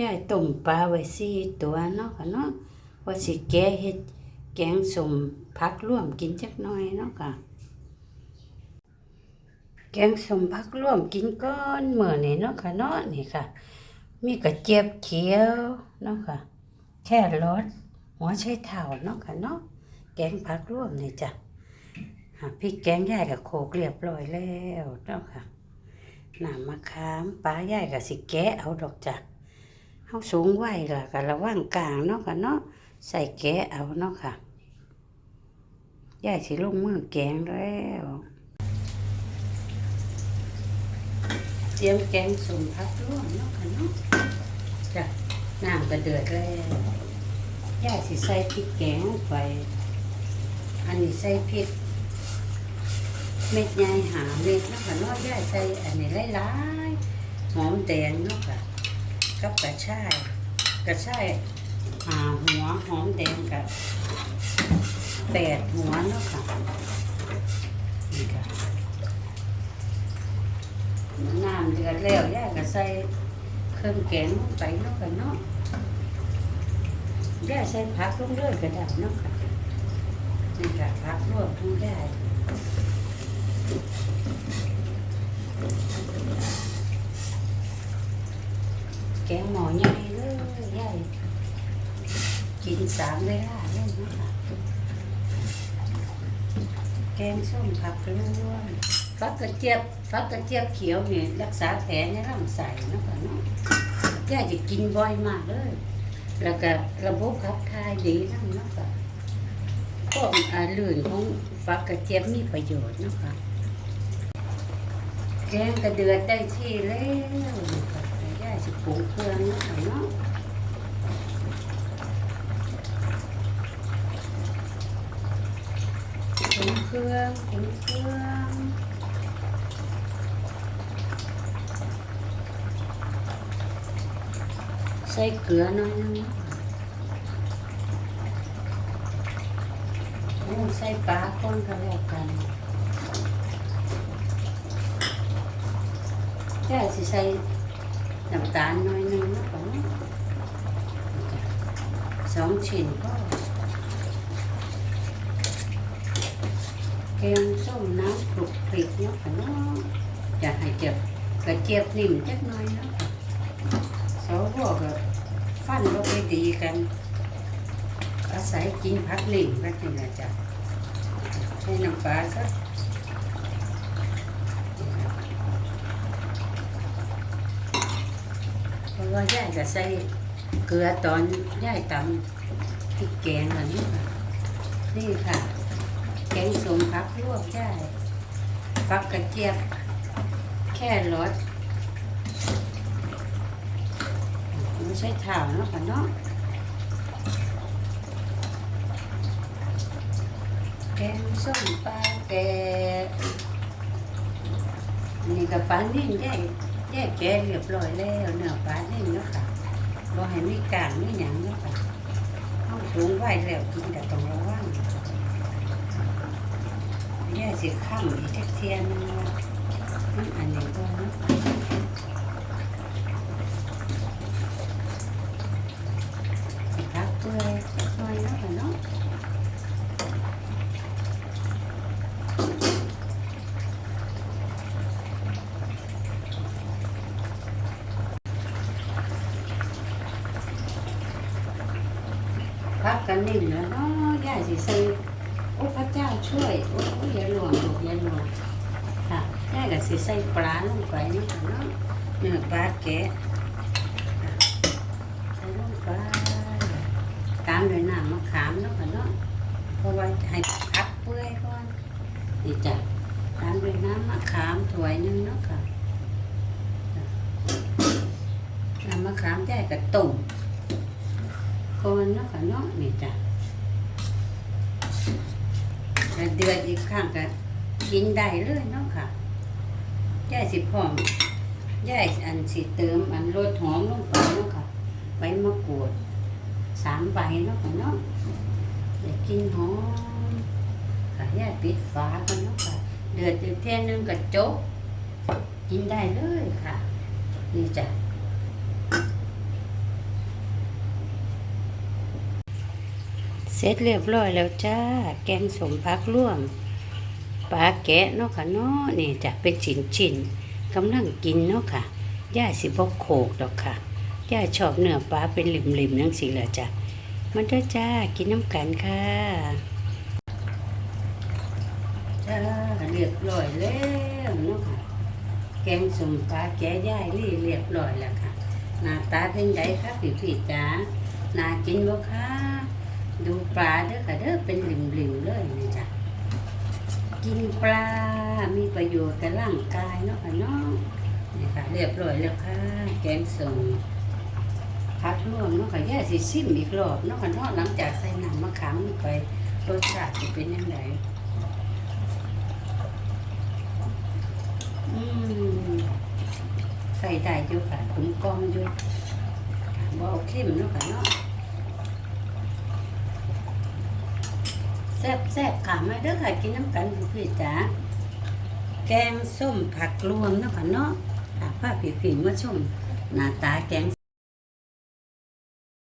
ยายต้มปลาไว้สี่ตัวเนาะค่ะเนาะว่าสิแกะเฮ็ดแกงสมผักร่วมกินจักหน่อยเนาะค่ะ แกงสมผักร่วมกินก่อนเมื้อนี้เนาะค่ะเนาะนี่ค่ะ มีกระเจี๊ยบเขียวเนาะค่ะ แค่รสหัวไชเท้าเนาะค่ะเนาะแกงผักร่วมนี่จ้ะพริกแกงยายกับโขกเรียบร้อยแล้วเนาะค่ะน้ำมะขามปลายายกับสิแกะเอาดอกจ้ะ เฮาสูงไว้ล่ะก็ระวังกลางเนาะค่ะเนาะใส่แกะเอาเนาะค่ะยายสิลงมือแกงแล้วเตรียมแกงส้มผักร่วมเนาะค่ะเนาะจ้ะน้ำก็เดือดแล้วย่าสิใส่พริกแกงลงไป อันนี้ใส่พริกเม็ดใหญ่หาเม็ดเนาะค่ะเนาะย่าใส่อันนี้หลายๆหอมแดงเนาะค่ะ กับกระชายกระชายหาหัวหอมแดงกับแปดหัวเนาะค่ะนี่ค่ะน้ำเดือดแล้วย่าก็ใส่เครื่องแกงลงไปเนาะกันเนาะย่าใส่ผักลงเลยก็ได้เนาะค่ะนี่ค่ะผักรวมทั้งแกงหมอใหญ่เลยย่ากิน สามเวลาเลยเนะค่ะแกงส้มผักรวมฟักกระเจี๊ยบฟักกระเจี๊ยบเขียวเนี่ยรักษาแผลในลำไส้เนาะคะเนาะย่จะกินบ่อยมากเลย แล้วก็ระบบขับถ่ายดีนั่นเนาะค่ะก็อาลื่นของฟักกระเจี๊ยบมีประโยชน์เนาะค่ะแกงกระเดือดได้ที่แล้วค่ะแต่ย่จะปรุงเครื่องเนาะคะเนาะปรุ งเครื่องปรุงเครื่องใส่เกลือหน่อยนึงโอ้ใส่ปลาคน ก็แกงส้มน้ำคลุกคลิกเนาะค่ะเนาะจะให้เจ็บกระเจี๊ยบนิ่มจักหน่อยเนาะสาวพวกก็ฟันก็ไปดีกัน อาศัยกินผักหลิ่งก็ถึงจะจับใช้น้ำปลาซะเพราะว่าย่ายก็ใส่เกลือตอนย่ายตำพริกแกงอันนี้ค่ะนี่ค่ะ กงส้มผักลวกย่ายฟักกระเจี๊ยบ แค่รสไม่ใช่เท้าเนาะค่ะเนาะแกงส้มปลาแกะนี่กับปลานิ่มแยกแยกแกะเรียบร้อยแล้วเนื้อปลานิ่มเนาะค่ะบ่ให้มีกลางมีหยังเนาะค่ะเอาสูงไว้แล้วกินก็ต้องระวัง สิข้ามอีกจักเทียนงว่ามันอันนี้ก็เนาะพักเปื่อยหน่อยเนาะค่ะเนาะพักกันนิ่มแล้วเนาะย่าสิใส่ โอ้พระเจ้าช่วย โอ้ย่าหลวงลูกย่าหลวงค่ะย่ก็สิใส่ปลาลงไปนี่ค่ะเนาะเนื้อปลาแกะค่ใส่ลงไปตามด้วยน้ำมะขามเนาะค่ะเนาะเพราะว่าให้พักเปื่อยก่อนนี่จ้ะตามด้วยน้ำมะขามถ้วยหนึงเนาะค่ะจ้ะน้ำมะขามแย่กับต้มก่อนเนาะค่ะเนาะนี่จ้ะ เดือดอีกครั้งก็กินได้เลยเนาะค่ะย่าสิพร้อมย่าอันสิเติมอันรสหอมลงไปเนาะค่ะใบมะกรูดสามใบเนาะค่ะเนาะเดี๋ยวกินหอมค่ะย่าปิดฝากันเนาะค่ะเดือดอยู่เท่นึงก็จบกินได้เลยค่ะนี่จ้ะ เสร็จเรียบร้อยแล้วจ้า แกงสมพักร่วมปลาแกะเนาะค่ะเนาะนี่จะเป็นชิ้นชิ้นกำลังกินเนาะค่ะย่าสิบ่โขกดอกค่ะย่าชอบเนื้อปลาเป็นหลิมๆนั่งสิละจ้ะมันเด้จ้ากินน้ำกันค่ะจ้าเรียบร้อยแล้วเนาะค่ะแกงสมปลาแกะย่ายนี่เรียบร้อยแล้วค่ะหน้าตาเป็นไงคะพี่พี่จ๋าน่ากินบ่คะ ดูปลาเด้อค่ะเด้อเป็นหลิมๆเลยนี่จ้ะกินปลา มีประโยชน์กับร่างกายเนาะค่ะเนาะนี่ค่ะเรียบร้อยแล้วค่ะ แกงส้มพักร่วมเนาะค่ะแย่สิซิมอีกรอบเนาะค่ะเนาะหลังจากใส่น้ำมะขามลงไปรสชาติจะเป็นยังไงอืมใส่ได้อยู่ค่ะถุงกองอยู่บ่เอาเข้มเนาะค่ะเนาะ แซ่บแซ่บค่ะมาเด้อค่ะกินน้ำกันพี่จ๋าแกงส้มผักรวมเนาะค่ะเนาะค่ะผ้าผีผีมาชมหน้าตาแกง